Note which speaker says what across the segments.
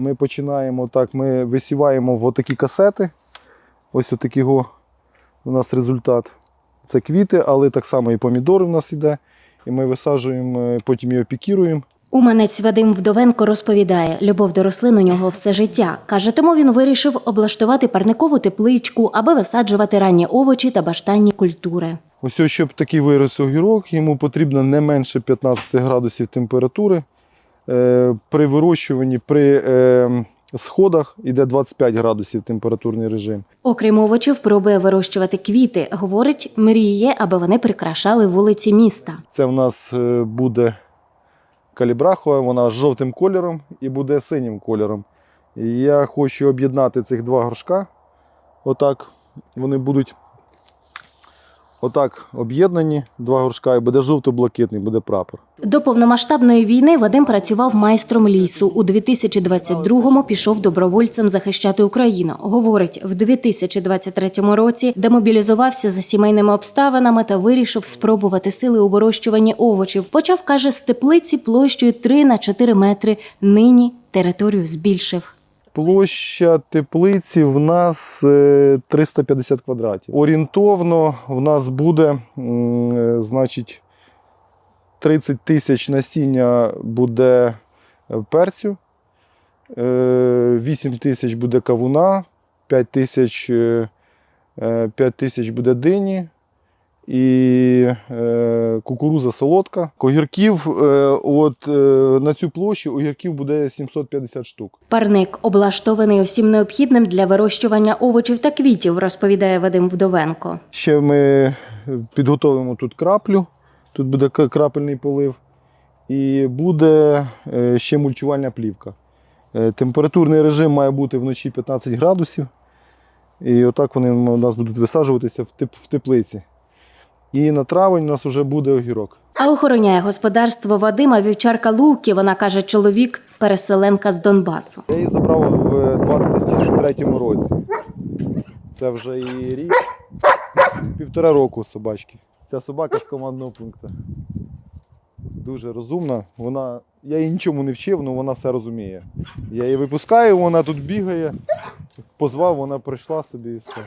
Speaker 1: Ми починаємо так, ми висіваємо в отакі касети. Ось отакий у нас результат. Це квіти, але так само і помідори в нас іде. І ми висаджуємо, е, потім його пікіруємо.
Speaker 2: Уманець Вадим Вдовенко розповідає, любов до рослин у нього все життя. Каже, тому він вирішив облаштувати парникову тепличку, аби висаджувати ранні овочі та баштанні культури.
Speaker 1: Ось ось, щоб такий вирос огірок, йому потрібно не менше 15 градусів температури. Е, При вирощуванні, при е, сходах йде 25 градусів температурний режим.
Speaker 2: Окрім овочів, пробує вирощувати квіти. Говорить, мріє, аби вони прикрашали вулиці міста.
Speaker 1: Це в нас е, буде калібрахова, вона з жовтим кольором і буде синім кольором. І я хочу об'єднати цих два горшка. Отак вони будуть отак об'єднані, два горшка, і буде жовто-блакитний, буде прапор.
Speaker 2: До повномасштабної війни Вадим працював майстром лісу. У 2022-му пішов добровольцем захищати Україну. Говорить, в 2023 році демобілізувався за сімейними обставинами та вирішив спробувати сили у вирощуванні овочів. Почав каже з теплиці площею 3 на 4 метри. Нині територію збільшив.
Speaker 1: Площа теплиці в нас е, 350 квадратів. Орієнтовно в нас буде, е, значить, 30 тисяч насіння буде е, перцю, е, 8 тисяч буде кавуна, 5 тисяч, е, е, 5 тисяч буде дині і е, кукуруза солодка. Огірків е, от, е, на цю площу огірків буде 750 штук.
Speaker 2: Парник облаштований усім необхідним для вирощування овочів та квітів, розповідає Вадим Вдовенко.
Speaker 1: Ще ми підготовимо тут краплю, тут буде крапельний полив, і буде е, ще мульчувальна плівка. Температурний режим має бути вночі 15 градусів. І отак вони у нас будуть висаджуватися в теплиці. І на травень у нас вже буде огірок.
Speaker 2: А охороняє господарство Вадима вівчарка Луки. Вона каже, чоловік переселенка з Донбасу.
Speaker 1: Я її забрав в 23-му році. Це вже і рік, півтора року собачки. Ця собака з командного пункту. Дуже розумна. Вона, я її нічому не вчив, але вона все розуміє. Я її випускаю, вона тут бігає, позвав, вона прийшла собі і все.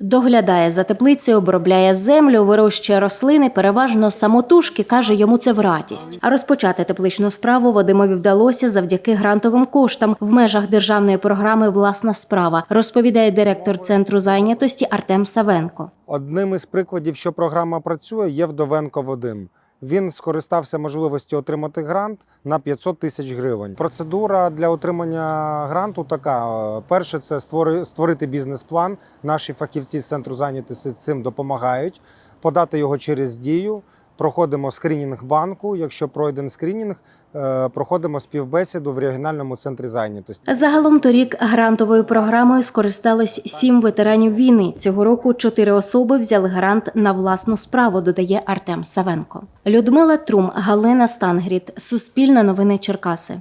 Speaker 2: Доглядає за теплицею, обробляє землю, вирощує рослини, переважно самотужки, каже, йому це в радість. А розпочати тепличну справу Вадимові вдалося завдяки грантовим коштам в межах державної програми Власна справа, розповідає директор центру зайнятості Артем Савенко.
Speaker 3: Одним із прикладів, що програма працює, є Вдовенко Вадим. Він скористався можливості отримати грант на 500 тисяч гривень. Процедура для отримання гранту така: перше, це створи- створити бізнес-план. Наші фахівці з центру зайнятості цим допомагають. Подати його через дію. Проходимо скринінг банку. Якщо пройден скринінг, е, проходимо співбесіду в регіональному центрі зайнятості.
Speaker 2: Загалом торік грантовою програмою скористались сім ветеранів війни. Цього року чотири особи взяли грант на власну справу, додає Артем Савенко. Людмила Трум, Галина Стангріт, Суспільне новини Черкаси.